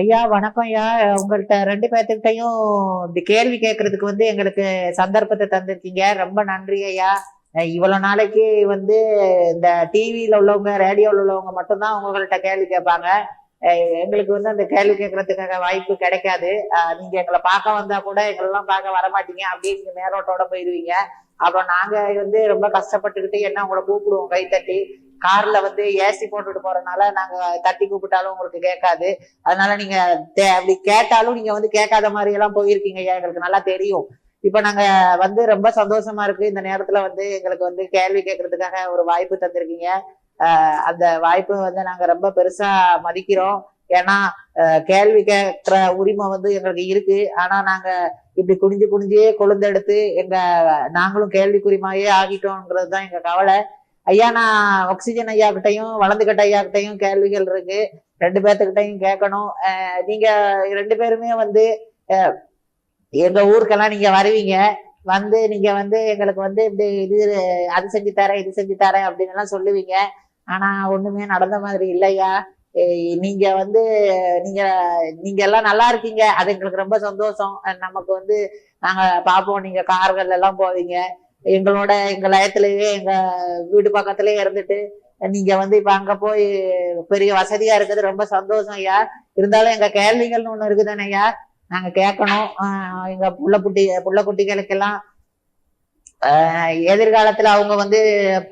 ஐயா வணக்கம் ஐயா. உங்கள்கிட்ட ரெண்டு பேர்த்துக்கிட்டையும் இந்த கேள்வி கேட்கறதுக்கு வந்து எங்களுக்கு சந்தர்ப்பத்தை தந்திருக்கீங்க. ரொம்ப நன்றி ஐயா. இவ்வளவு நாளைக்கு வந்து இந்த டிவியில உள்ளவங்க ரேடியோவில் உள்ளவங்க மட்டும்தான் உங்கள்கிட்ட கேள்வி கேட்பாங்க. எங்களுக்கு வந்து அந்த கேள்வி கேட்கறதுக்காக வாய்ப்பு கிடைக்காது. நீங்கள் நீங்க எங்களை பார்க்க வந்தா கூட எங்களெல்லாம் பார்க்க வர மாட்டீங்க நேரோட்டோட போயிருவீங்க. அப்புறம் நாங்க வந்து ரொம்ப கஷ்டப்பட்டுக்கிட்டு என்ன உங்களை கூப்பிடுவோம் கை தட்டி. கார்ல வந்து ஏசி போட்டுட்டு போறதுனால நாங்க தட்டி கூப்பிட்டாலும் உங்களுக்கு கேட்காது. அதனால நீங்க தே- அப்படி கேட்டாலும் நீங்க வந்து கேட்காத மாதிரி எல்லாம் போயிருக்கீங்க ஐயா எங்களுக்கு நல்லா தெரியும். இப்ப நாங்க வந்து ரொம்ப சந்தோஷமா இருக்கு. இந்த நேரத்துல வந்து எங்களுக்கு வந்து கேள்வி கேட்கறதுக்காக ஒரு வாய்ப்பு தந்திருக்கீங்க. அந்த வாய்ப்பு வந்து நாங்க ரொம்ப பெருசா மதிக்கிறோம். ஏன்னா கேள்வி கேட்கிற உரிமை வந்து எங்களுக்கு இருக்கு. ஆனா நாங்க இப்படி குனிஞ்சு குனிஞ்சே கொழுந்தெடுத்து எங்க நாங்களும் கேள்விக்குரிமையே ஆகிட்டோங்கிறது தான் எங்க கவலை. ஐயா நான் ஆக்சிஜன் ஐயா கிட்டையும் வளர்ந்துகிட்ட ஐயா கிட்டையும் கேள்விகள் இருக்கு. ரெண்டு பேர்த்துக்கிட்டையும் கேட்கணும். அஹ் நீங்க ரெண்டு பேருமே வந்து அஹ் எங்க ஊருக்கெல்லாம் நீங்க வருவீங்க. வந்து நீங்க வந்து எங்களுக்கு வந்து இப்படி இது அது செஞ்சு தரேன் இது செஞ்சு தரேன் அப்படின்னு எல்லாம் சொல்லுவீங்க. ஆனா ஒண்ணுமே நடந்த மாதிரி இல்லையா? நீங்க வந்து நீங்க நீங்க எல்லாம் நல்லா இருக்கீங்க. அது எங்களுக்கு ரொம்ப சந்தோஷம். நமக்கு வந்து நாங்க பார்ப்போம் நீங்க கார்கள் எல்லாம் போவீங்க. எங்களோட எங்க லயத்திலேயே எங்க வீடு பக்கத்திலேயே இருந்துட்டு நீங்க வந்து இப்ப அங்க போய் பெரிய வசதியா இருக்குது ரொம்ப சந்தோஷம் ஐயா. இருந்தாலும் எங்க கேள்விகள்னு ஒண்ணு இருக்குதானே ஐயா? நாங்க கேட்கணும். ஆஹ் எங்க புள்ள குட்டி புள்ள குட்டிகளுக்கெல்லாம் ஆஹ் எதிர்காலத்துல அவங்க வந்து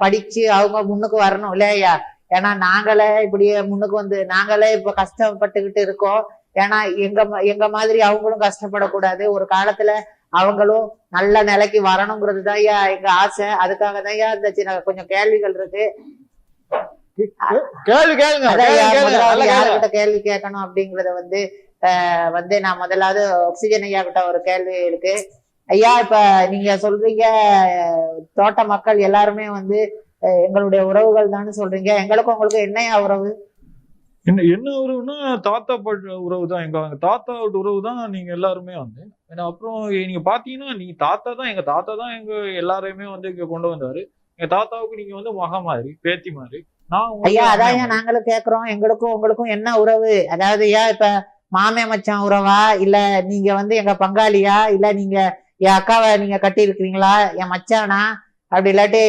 படிச்சு அவங்க முன்னுக்கு வரணும் இல்லையா ஏன்னா நாங்களே இப்படி முன்னுக்கு வந்து நாங்களே இப்ப கஷ்டப்பட்டுக்கிட்டு இருக்கோம். ஏன்னா எங்க எங்க மாதிரி அவங்களும் கஷ்டப்படக்கூடாது. ஒரு காலத்துல அவங்களும் நல்ல நிலைக்கு வரணுங்கிறது தான் எங்க ஆசை. அதுக்காக தான் இந்த சின்ன கொஞ்சம் கேள்விகள் இருக்கு. யாருக்கிட்ட கேள்வி கேட்கணும் அப்படிங்கறத வந்து ஆஹ் வந்து நான் முதலாவது ஆக்சிஜன் ஐயா கிட்ட ஒரு கேள்வி இருக்கு. ஐயா இப்ப நீங்க சொல்றீங்க தோட்ட மக்கள் எல்லாருமே வந்து எங்களுடைய உறவுகள் தான் சொல்றீங்க? எங்களுக்கும் உங்களுக்கு என்னையா உறவு? என்ன என்ன உறவுன்னா தாத்தா பாட்டு உறவு தான். எங்க எங்க தாத்தாவோட உறவு தான் நீங்க எல்லாருமே வந்து. ஏன்னா அப்புறம் நீங்க பாத்தீங்கன்னா நீங்க தாத்தா தான் எங்க தாத்தா தான் எங்க எல்லாரையுமே வந்து இங்க கொண்டு வந்தாரு. எங்க தாத்தாவுக்கு நீங்க வந்து மக மாதிரி பேத்தி மாதிரி. நான் ஐயா அதான் நாங்களும் கேக்குறோம். எங்களுக்கும் உங்களுக்கும் என்ன உறவு? அதாவது ஐயா இப்ப மாமே மச்சான் உறவா? இல்ல நீங்க வந்து எங்க பங்காளியா? இல்ல நீங்க என் அக்காவை நீங்க கட்டி இருக்கிறீங்களா என் மச்சானா? அப்படி இல்லாட்டி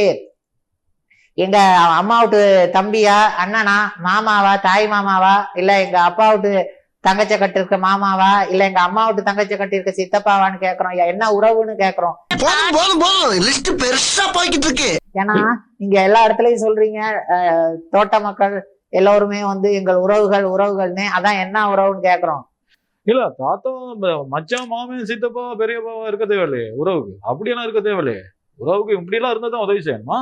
எங்க அம்மா வீட்டு தம்பியா அண்ணனா மாமாவா தாய் மாமாவா இல்ல எங்க அப்பா வீட்டு தங்கச்ச கட்டிருக்க மாமாவா இல்ல எங்க அம்மா வீட்டு தங்கச்ச கட்டிருக்க சித்தப்பாவான்னு கேக்குறோம். என்ன உறவுன்னு கேக்குறோம். போதும் போதும் போதும். லிஸ்ட் பெருசா போய்கிட்டு இருக்கு. ஏன்னா நீங்க எல்லா இடத்துலயும் சொல்றீங்க. அஹ், தோட்ட மக்கள் எல்லோருமே வந்து எங்கள் உறவுகள் உறவுகள்னு. அதான் என்ன உறவுன்னு கேக்குறோம். இல்ல தாத்தா மச்சான் மாமன் சித்தப்பா பெரியப்பாவா இருக்க தேவையில்லையே உறவுக்கு. அப்படியெல்லாம் இருக்க தேவையில்லையே. உறவுக்கு இப்படி எல்லாம் இருந்தா தான் உதவி செய்யணுமா?